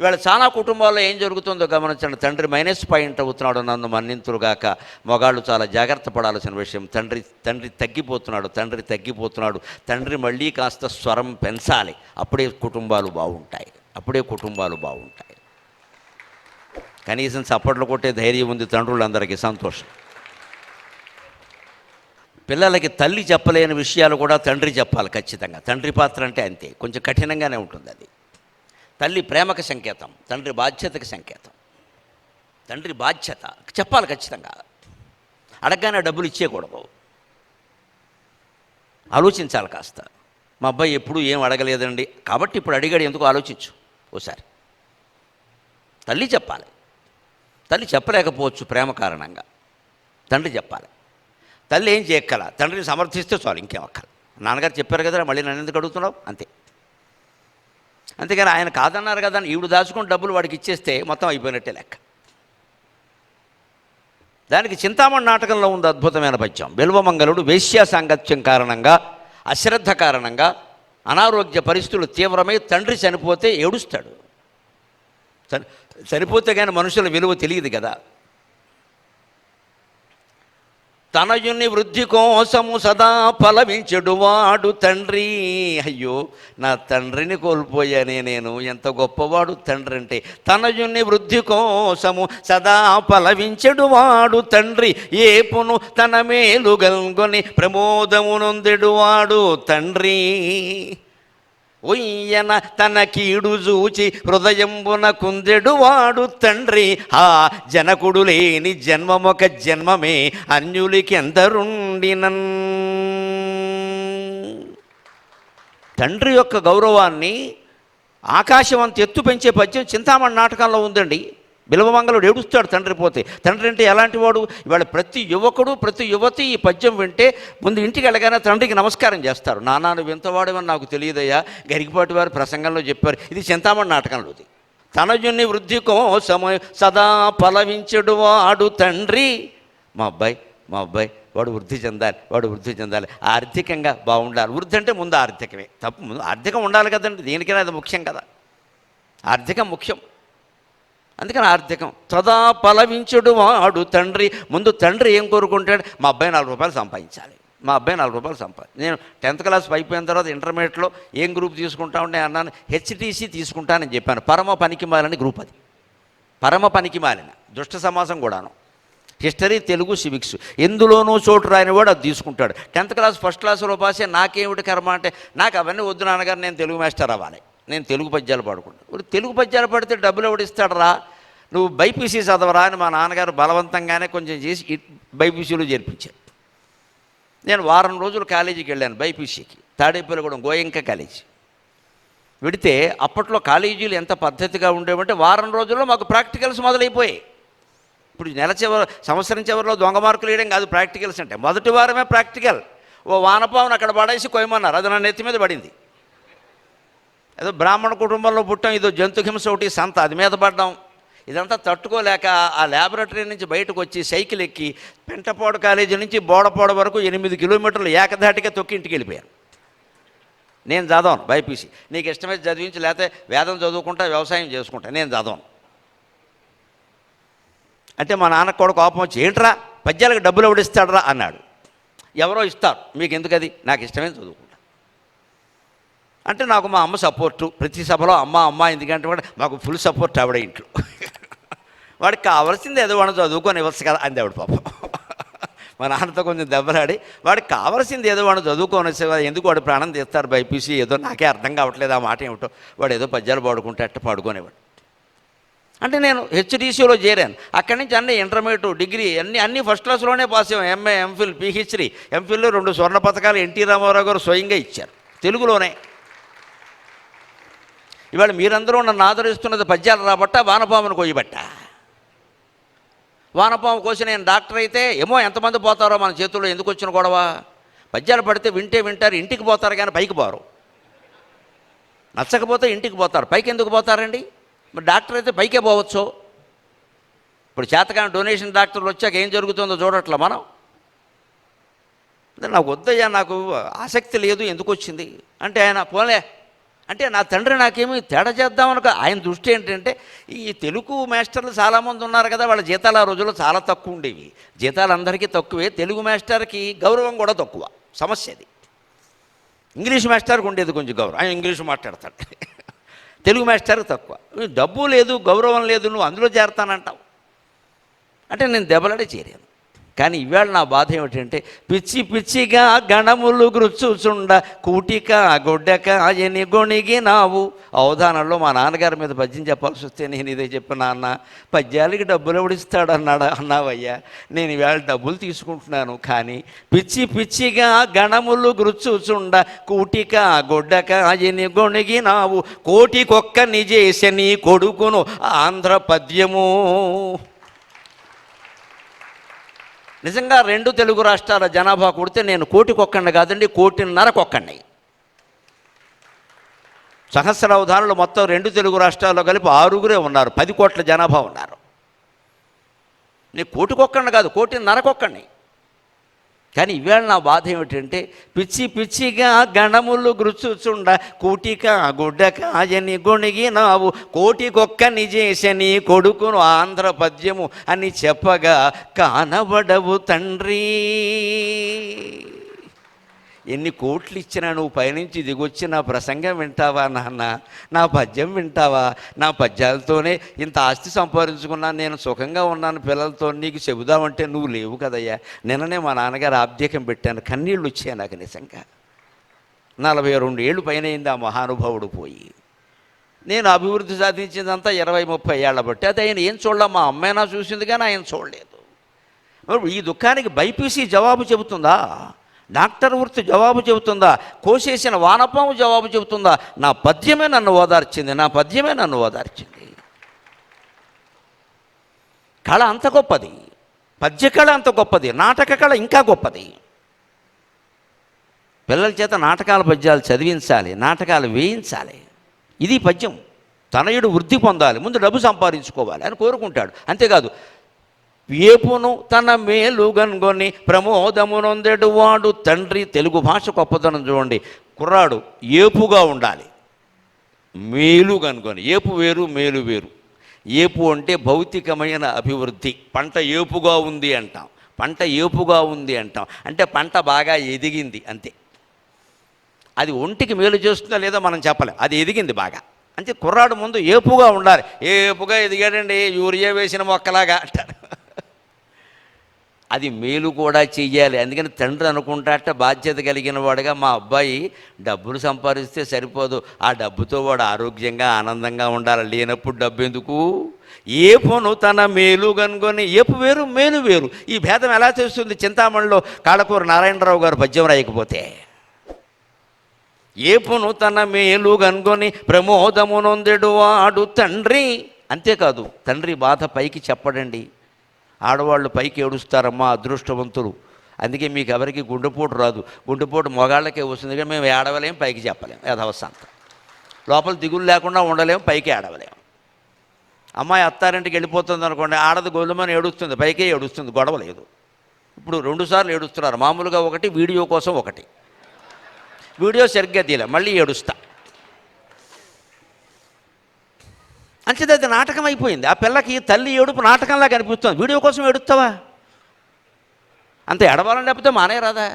ఇవాళ చాలా కుటుంబాల్లో ఏం జరుగుతుందో గమనించండి. తండ్రి మైనస్ పాయింట్ అవుతున్నాడు నన్ను మన్నింతురుగాక. మగాళ్ళు చాలా జాగ్రత్త పడాల్సిన విషయం తండ్రి తండ్రి తగ్గిపోతున్నాడు తండ్రి తగ్గిపోతున్నాడు తండ్రి మళ్ళీ కాస్త స్వరం పెంచాలి. అప్పుడే కుటుంబాలు బాగుంటాయి అప్పుడే కుటుంబాలు బాగుంటాయి. కనీసం చప్పట్లు కొట్టే ధైర్యం ఉంది తండ్రులందరికీ సంతోషం. పిల్లలకి తల్లి చెప్పలేని విషయాలు కూడా తండ్రి చెప్పాలి ఖచ్చితంగా. తండ్రి పాత్ర అంటే అంతే కొంచెం కఠినంగానే ఉంటుంది అది. తల్లి ప్రేమకు సంకేతం తండ్రి బాధ్యతకు సంకేతం. తండ్రి బాధ్యత చెప్పాలి ఖచ్చితంగా. అడగగానే డబ్బులు ఇచ్చేయకూడదు. ఆలోచించాలి కాస్త. మా అబ్బాయి ఎప్పుడూ ఏం అడగలేదండి. కాబట్టి ఇప్పుడు అడిగాడు ఎందుకు ఆలోచించు? ఓసారి. తల్లి చెప్పాలి. తల్లి చెప్పలేకపోవచ్చు ప్రేమ కారణంగా. తండ్రి చెప్పాలి. తల్లి ఏం చేయక్కల? తండ్రిని సమర్థిస్తే చాలు ఇంకేం అక్కల. నాన్నగారు చెప్పారు కదా మళ్ళీ నన్ను ఎందుకు అడుగుతున్నావు? అంతే. అంతేగాని ఆయన కాదన్నారు కదా అని దాచుకుని డబ్బులు వాడికి ఇచ్చేస్తే మొత్తం అయిపోయినట్టే లెక్క. దానికి చింతామణి నాటకంలో ఉంది అద్భుతమైన పద్యం. బిల్వమంగళుడు వేశ్యా సాంగత్యం కారణంగా అశ్రద్ధ కారణంగా అనారోగ్య పరిస్థితులు తీవ్రమై తండ్రి చనిపోతే ఏడుస్తాడు. చని చనిపోతే కానీ మనుషుల విలువ తెలియదు కదా. తనయుని వృద్ధి కోసము సదా ఫలమించెడువాడు తండ్రి. అయ్యో నా తండ్రిని కోల్పోయానే నేను. ఎంత గొప్పవాడు తండ్రి అంటే తనయుని వృద్ధి కోసము సదా ఫలవించెడువాడు తండ్రి. ఏపును తన మేలు గల్గొని ప్రమోదమునొందెడువాడు తండ్రి. ఉయ్యన తన కీడు చూచి హృదయంబున కుందెడు వాడు తండ్రి. ఆ జనకుడు లేని జన్మమొక జన్మమే అన్యులికి ఎందరుండినన్ తండ్రి యొక్క గౌరవాన్ని ఆకాశం అంత ఎత్తు పెంచే పద్యం చింతామణి నాటకంలో ఉందండి. బిలవమంగళుడు ఏడుస్తాడు తండ్రి పోతే. తండ్రి అంటే ఎలాంటి వాడు ఇవాళ ప్రతి యువకుడు ప్రతి యువతి ఈ పద్యం వింటే ముందు ఇంటికి వెళ్ళగానే తండ్రికి నమస్కారం చేస్తారు. నానా నువ్వు వింతవాడమని నాకు తెలియదయ్యా. గరికపాటి వారి ప్రసంగంలో చెప్పారు. ఇది చింతామణి నాటకంలోది. తనజుని వృద్ధి కోసము సదా పలవించడు వాడు తండ్రి. మా అబ్బాయి మా అబ్బాయి వాడు వృద్ధి చెందాలి వాడు వృద్ధి చెందాలి. ఆర్థికంగా బాగుండాలి. వృద్ధి అంటే ముందు ఆర్థికమే. తప్పు ముందు ఆర్థికం ఉండాలి కదండి. దేనికైనా అది ముఖ్యం కదా. ఆర్థికం ముఖ్యం. అందుకని ఆర్థికం. తదా ఫలవించుడు వాడు తండ్రి. ముందు తండ్రి ఏం కోరుకుంటాడు? మా అబ్బాయి నాలుగు రూపాయలు సంపాదించాలి. మా అబ్బాయి నాలుగు రూపాయలు సంపాది. నేను టెన్త్ క్లాస్ అయిపోయిన తర్వాత ఇంటర్మీడియట్లో ఏం గ్రూప్ తీసుకుంటా ఉంటే అన్నాను? హెచ్టీసీ తీసుకుంటానని చెప్పాను. పరమ పనికిమాలని గ్రూప్ అది. పరమ పనికిమాలిన. దుష్ట సమాసం కూడాను. History Telugu civics. ఎందులోనూ చోటు రాని వాడు అది తీసుకుంటాడు. టెన్త్ క్లాస్ ఫస్ట్ క్లాస్లో పాసే నాకేమిటి కర్మ అంటే? నాకు అవన్నీ వద్దు నాన్నగారు నేను తెలుగు మాస్టర్ అవ్వాలి. నేను తెలుగు పద్యాలు పాడుకుంటాను ఇప్పుడు తెలుగు పద్యాలు పాడితే డబ్బులు ఎవడిస్తాడు రా నువ్వు బైపీసీ చదవరా అని మా నాన్నగారు బలవంతంగానే కొంచెం చేసి బైపీసీలో చేర్పించారు. నేను వారం రోజులు కాలేజీకి వెళ్ళాను బైపీసీకి. తాడేపల్లిగూడెం గోయంక కాలేజీ. విడితే అప్పట్లో కాలేజీలు ఎంత పద్ధతిగా ఉండేవంటే వారం రోజుల్లో మాకు ప్రాక్టికల్స్ మొదలైపోయాయి. ఇప్పుడు నెల చివరి సంవత్సరం చివరిలో దొంగ మార్కులు వేయడం కాదు ప్రాక్టికల్స్ అంటే. మొదటి వారమే ప్రాక్టికల్. ఓ వానపావును అక్కడ పడేసి కొయ్యమన్నారు. అది నా నెత్తి మీద పడింది. ఏదో బ్రాహ్మణ కుటుంబంలో పుట్టాం ఇదో జంతు హింస ఒకటి సంత అది మీద పడ్డాం. ఇదంతా తట్టుకోలేక ఆ ల్యాబొరేటరీ నుంచి బయటకు వచ్చి సైకిల్ ఎక్కి పెంటపోడ కాలేజీ నుంచి బోడపోడ వరకు ఎనిమిది కిలోమీటర్లు ఏకధాటిగా తొక్కి ఇంటికి వెళ్ళిపోయాను. నేను చదవను బైపీసీ. నీకు ఇష్టమైతే చదివించి లేకపోతే వేదం చదువుకుంటా వ్యవసాయం చేసుకుంటా నేను చదవను. అంటే మా నాన్నకు కూడా కోపం వచ్చి ఏంట్రా పద్యాలకు డబ్బులు ఎవడిస్తాడరా అన్నాడు. ఎవరో ఇస్తారు మీకు ఎందుకది? నాకు ఇష్టమే చదువుకుంటా. అంటే నాకు మా అమ్మ సపోర్టు. ప్రతి సభలో అమ్మ అమ్మ ఎందుకంటే కూడా మాకు ఫుల్ సపోర్ట్ ఆవిడ ఇంట్లో. వాడికి కావాల్సింది ఏదో వాడు చదువుకొని ఇవ్వచ్చు కదా అంది ఆవిడ పాపం. మా నాన్నతో కొంచెం దెబ్బలాడి వాడికి కావాల్సింది ఏదో వాడు చదువుకొని వచ్చే ఎందుకు వాడు ప్రాణం తీస్తారు బైపీసీ ఏదో నాకే అర్థం కావట్లేదు ఆ మాట ఏమిటో. వాడు ఏదో పద్యాలు పాడుకుంటే అట్ట పాడుకునేవాడు. అంటే నేను హెచ్డిసిలో చేరాను. అక్కడి నుంచి అన్ని ఇంటర్మీడియట్ డిగ్రీ అన్ని అన్ని ఫస్ట్ క్లాస్లోనే పాస్ అయ్యాం ఎంఏ ఎంఫిల్ పిహెచ్డి ఎంఫిల్లో రెండు స్వర్ణ పథకాలు ఎన్టీ రామారావు గారు స్వయంగా ఇచ్చారు. తెలుగులోనే. ఇవాళ మీరందరూ నన్ను ఆదరిస్తున్నది పద్యాలు రాబట్ట వానపామును కోయబట్ట. వానపాము కోసి నేను డాక్టర్ అయితే ఏమో ఎంతమంది పోతారో మన చేతుల్లో ఎందుకు వచ్చిన గొడవ? పద్యాలు పడితే వింటే వింటారు ఇంటికి పోతారు కానీ పైకి పోరు. నచ్చకపోతే ఇంటికి పోతారు. పైకి ఎందుకు పోతారండి? మరి డాక్టర్ అయితే పైకే పోవచ్చు. ఇప్పుడు చేతకాని డొనేషన్ డాక్టర్లు వచ్చాక ఏం జరుగుతుందో చూడట్లా మనం? అంటే నాకు వద్దయ్యా నాకు ఆసక్తి లేదు ఎందుకు వచ్చింది? అంటే ఆయన పోలే అంటే నా తండ్రి నాకేమీ తేడా చేద్దామనుక ఆయన దృష్టి ఏంటంటే ఈ తెలుగు మాస్టర్లు చాలామంది ఉన్నారు కదా వాళ్ళ జీతాలు ఆ రోజుల్లో చాలా తక్కువ ఉండేవి. జీతాలు అందరికీ తక్కువే. తెలుగు మాస్టర్కి గౌరవం కూడా తక్కువ. సమస్య అది. ఇంగ్లీష్ మాస్టర్కి ఉండేది కొంచెం గౌరవం. ఆయన ఇంగ్లీష్ మాట్లాడతాడు. తెలుగు మాస్టర్కి తక్కువ. డబ్బు లేదు గౌరవం లేదు నువ్వు అందులో చేరతానంటావు. అంటే నేను దెబ్బలాడే చేరాను. కానీ ఈవేళ నా బాధ ఏమిటంటే పిచ్చి పిచ్చిగా గణములు గృచ్చుచుండ కూటిక గొడ్డక ఎని గొణిగి నావు అవధానంలో మా నాన్నగారి మీద పద్యం చెప్పాల్సి వస్తే నేను ఇదే చెప్పిన నాన్న పద్యాలకి డబ్బులు ఎవడిస్తాడు అన్నాడు అన్నావయ్యా నేను ఈవేళ డబ్బులు తీసుకుంటున్నాను కానీ పిచ్చి పిచ్చిగా గణములు గృచ్చుచుండ కూటిక గొడ్డక ఎని గొణిగి నావు కోటికొక్క నిజేస నీ కొడుకును ఆంధ్ర పద్యము. నిజంగా రెండు తెలుగు రాష్ట్రాల జనాభా కొడితే నేను కోటికొక్కండి కాదండి కోటిన్నరకొక్కండి సహస్రావధానులు మొత్తం రెండు తెలుగు రాష్ట్రాల్లో కలిపి ఆరుగురే ఉన్నారు పది కోట్ల జనాభా ఉన్నారు. నేను కోటికొక్కండి కాదు కోటిన్నరకొక్కండి కానీ ఇవాళ నా బాధ ఏమిటంటే పిచ్చి పిచ్చిగా గణములు గృచుచుండ కూటిక గుడ్డక అజని గొణిగి నావు కోటికొక్క నిజేశని కొడుకును ఆంధ్ర పద్యము అని చెప్పగా కానబడవు తండ్రి. ఎన్ని కోట్లు ఇచ్చినా నువ్వు పైనుంచి దిగొచ్చి నా ప్రసంగం వింటావా నాన్న? నా పద్యం వింటావా? నా పద్యాలతోనే ఇంత ఆస్తి సంపాదించుకున్నాను నేను సుఖంగా ఉన్నాను పిల్లలతో నీకు చెబుదామంటే నువ్వు లేవు కదయ్యా. నిన్ననే మా నాన్నగారు ఆబ్జేకం పెట్టాను కన్నీళ్ళు వచ్చాయి నాకు నిజంగా. నలభై రెండు ఏళ్ళు పైన అయింది ఆ మహానుభావుడు పోయి. నేను అభివృద్ధి సాధించిందంతా ఇరవై ముప్పై ఏళ్ళ బట్టి. అది ఆయన ఏం చూడలే మా అమ్మైనా చూసింది కానీ ఆయన చూడలేదు. ఈ దుఃఖానికి బైపీసీ జవాబు చెబుతుందా? డాక్టర్ వృత్తి జవాబు చెబుతుందా? కోసేసిన వానపాము జవాబు చెబుతుందా? నా పద్యమే నన్ను ఓదార్చింది నా పద్యమే నన్ను ఓదార్చింది. కళ అంత గొప్పది. పద్య కళ అంత గొప్పది. నాటక కళ ఇంకా గొప్పది. పిల్లల చేత నాటకాల పద్యాలు చదివించాలి నాటకాలు వేయించాలి. ఇది పద్యం. తనయుడు వృద్ధి పొందాలి ముందు డబ్బు సంపాదించుకోవాలి అని కోరుకుంటాడు. అంతేకాదు ఏపును తన మేలు గనుగొని ప్రమోదమునొందెడు వాడు తండ్రి తెలుగు భాష గొప్పతనం చూడండి. కుర్రాడు ఏపుగా ఉండాలి. మేలు కనుకొని ఏపు వేరు మేలు వేరు. ఏపు అంటే భౌతికమైన అభివృద్ధి. పంట ఏపుగా ఉంది అంటాం. పంట ఏపుగా ఉంది అంటాం. అంటే పంట బాగా ఎదిగింది అంతే. అది ఒంటికి మేలు చేస్తుందా లేదో మనం చెప్పలేం. అది ఎదిగింది బాగా. అంటే కుర్రాడు ముందు ఏపుగా ఉండాలి. ఏపుగా ఎదిగాడండి? యూరియా వేసిన మొక్కలాగా అంటారు. అది మేలు కూడా చెయ్యాలి. అందుకని తండ్రి అనుకుంటాట బాధ్యత కలిగిన వాడుగా మా అబ్బాయి డబ్బులు సంపాదిస్తే సరిపోదు. ఆ డబ్బుతో వాడు ఆరోగ్యంగా ఆనందంగా ఉండాలి. లేనప్పుడు డబ్బు ఎందుకు? ఏపును తన మేలు కనుగొని ఏపు వేరు మేలు వేరు. ఈ భేదం ఎలా చేస్తుంది చింతామణిలో కాళకూరు నారాయణరావు గారు పద్యం రాయకపోతే. ఏపును తన మేలు కనుగొని ప్రమోదమునొందెడు వాడు తండ్రి. అంతేకాదు తండ్రి బాధ పైకి చెప్పడండి. ఆడవాళ్ళు పైకి ఏడుస్తారమ్మా అదృష్టవంతులు. అందుకే మీకు ఎవరికి గుండెపోటు రాదు. గుండెపోటు మొగాళ్ళకే వస్తుంది కానీ మేము ఏడవలేం పైకి చెప్పలేం. యథవస్థాంతం లోపల దిగులు లేకుండా ఉండలేము పైకి ఏడవలేము అమ్మాయి అత్తారింటికి వెళ్ళిపోతుంది అనుకోండి ఆడది గొల్లుమని ఏడుస్తుంది పైకే ఏడుస్తుంది గొడవ లేదు. ఇప్పుడు రెండుసార్లు ఏడుస్తున్నారు. మామూలుగా ఒకటి వీడియో కోసం ఒకటి. వీడియో సరిగ్గా తీలే మళ్ళీ ఏడుస్తా. అంచేది అది నాటకం అయిపోయింది. ఆ పిల్లకి తల్లి ఏడుపు నాటకంలా కనిపిస్తుంది. వీడియో కోసం ఏడుస్తావా అంత ఎడవాలని లేకపోతే మానేరాదా?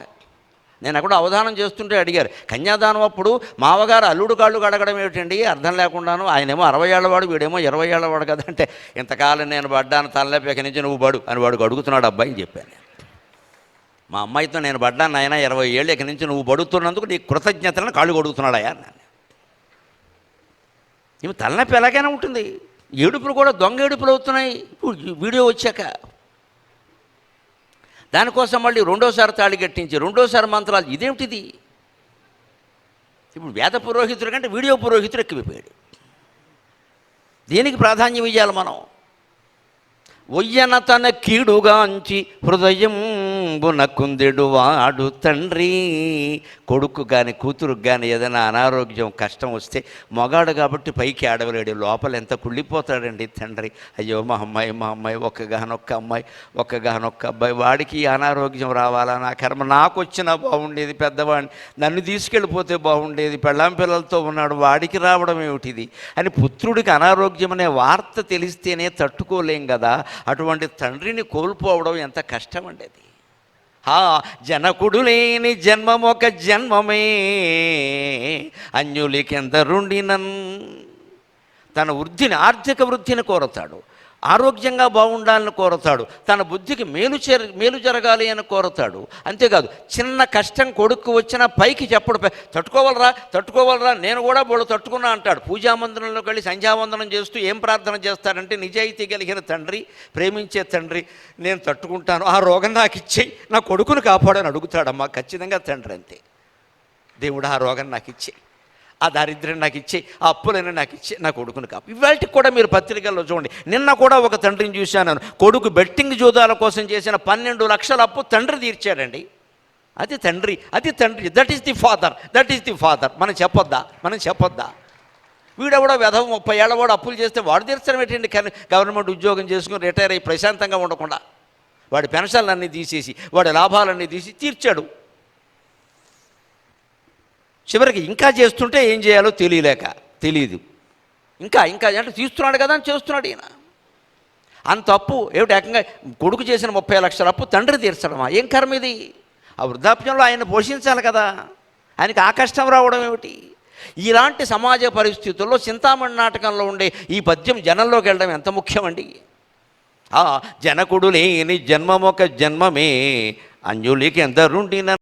నేను అక్కడ అవధానం చేస్తుంటే అడిగారు. కన్యాదానం అప్పుడు మావగారు అల్లుడు కాళ్ళు కడగడం ఏమిటండి? అర్థం లేకుండాను ఆయనేమో అరవై ఏళ్ళవాడు వీడేమో ఇరవై ఏళ్ళవాడు కదా అంటే ఇంతకాలం నేను పడ్డాను తలలేపేక నుంచి నువ్వు బడు అని వాడు అడుగుతున్నాడు అబ్బాయి అని చెప్పాను మా అమ్మాయితో నేను పడ్డాను ఆయన ఇరవై ఏళ్ళు ఇక నుంచి నువ్వు పడుతున్నందుకు నీ కృతజ్ఞతలను కాళ్ళు కొడుగుతున్నాడయా అన్నాను ఇవి తలనొప్పి ఎలాగైనా ఉంటుంది. ఏడుపులు కూడా దొంగ ఏడుపులు అవుతున్నాయి. వీడియో వచ్చాక. దానికోసం మళ్ళీ రెండోసారి తాళి కట్టించి రెండోసారి మంత్రాలు. ఇదేమిటిది? ఇప్పుడు వేద పురోహితుడి కంటే వీడియో పురోహితుడు ఎక్కువైపోయాడు. దేనికి ప్రాధాన్యం ఇవ్వాలి మనం. ఒయ్యన తన కీడుగాంచి హృదయం కుందెడు వాడు తండ్రి. కొడుకు కానీ కూతురుకు కానీ ఏదైనా అనారోగ్యం కష్టం వస్తే మొగాడు కాబట్టి పైకి ఆడవలేడు. లోపల ఎంత కుళ్ళిపోతాడండి తండ్రి. అయ్యో మా అమ్మాయి మా అమ్మాయి ఒక్కగానొక్క అమ్మాయి ఒక్కగానొక్క అబ్బాయి. వాడికి అనారోగ్యం రావాలా? నా కర్మ నాకు వచ్చినా బాగుండేది పెద్దవాడిని. నన్ను తీసుకెళ్ళిపోతే బాగుండేది. పెళ్ళాం పిల్లలతో ఉన్నాడు. వాడికి రావడం ఏమిటిది? అని పుత్రుడికి అనారోగ్యం అనే వార్త తెలిస్తేనే తట్టుకోలేం కదా. అటువంటి తండ్రిని కోల్పోవడం ఎంత కష్టం అండి అది. ఆ జనకుడు లేని జన్మమొక జన్మమే. అన్యులికెందరుండినన్? తన వృద్ధిని ఆర్థిక వృద్ధిని కోరతాడు. ఆరోగ్యంగా బాగుండాలని కోరతాడు. తన బుద్ధికి మేలు చేర మేలు జరగాలి అని కోరతాడు. అంతేకాదు చిన్న కష్టం కొడుకు వచ్చినా పైకి చెప్పడు. తట్టుకోవాలరా తట్టుకోవాలరా నేను కూడా బోడు తట్టుకున్నా అంటాడు. పూజామందిరంలోకి వెళ్ళి సంధ్యావందనం చేస్తూ ఏం ప్రార్థన చేస్తాడంటే నిజాయితీ కలిగిన తండ్రి ప్రేమించే తండ్రి నేను తట్టుకుంటాను ఆ రోగం నాకు ఇచ్చేయి నా కొడుకును కాపాడని అడుగుతాడమ్మా. ఖచ్చితంగా తండ్రి అంతే. దేవుడు ఆ రోగం నాకు ఇచ్చేయి. ఆ దారిద్ర్యం నాకు ఇచ్చే ఆ అప్పులైనా నాకు ఇచ్చే నా కొడుకుని కాపు. ఇవాళకి కూడా మీరు పత్రికల్లో చూడండి. నిన్న కూడా ఒక తండ్రిని చూశాను. కొడుకు బెట్టింగ్ జూదాల కోసం చేసిన పన్నెండు లక్షల అప్పు తండ్రి తీర్చాడండి. అది తండ్రి అది తండ్రి. That is the father that is the father మనం చెప్పొద్దా? మనం చెప్పొద్దా? వీడెవడో వెధవ ముప్పై ఏళ్ళ వాడు అప్పులు చేస్తే వాడు తీర్చడం ఏంటండి? కానీ గవర్నమెంట్ ఉద్యోగం చేసుకుని రిటైర్ అయ్యి ప్రశాంతంగా ఉండకుండా. వాడి పెన్షన్లన్నీ తీసేసి వాడి లాభాలన్నీ తీసి తీర్చాడు. చివరికి ఇంకా చేస్తుంటే ఏం చేయాలో తెలియలేక తెలియదు ఇంకా ఇంకా అంటే తీస్తున్నాడు కదా అని చేస్తున్నాడు ఈయన. అంత అప్పు ఏమిటి ఏకంగా కొడుకు చేసిన ముప్పై లక్షల అప్పు తండ్రి తీర్చడమా? ఏం కర్మ ఇది? ఆ వృద్ధాప్యంలో ఆయన పోషించాలి కదా. ఆయనకి ఆ కష్టం రావడం ఏమిటి? ఇలాంటి సమాజ పరిస్థితుల్లో చింతామణి నాటకంలో ఉండే ఈ పద్యం జనంలోకి వెళ్ళడం ఎంత ముఖ్యమండి? ఆ జనకుడు లేని జన్మమొక జన్మమే అంజులికి ఎందరుండిన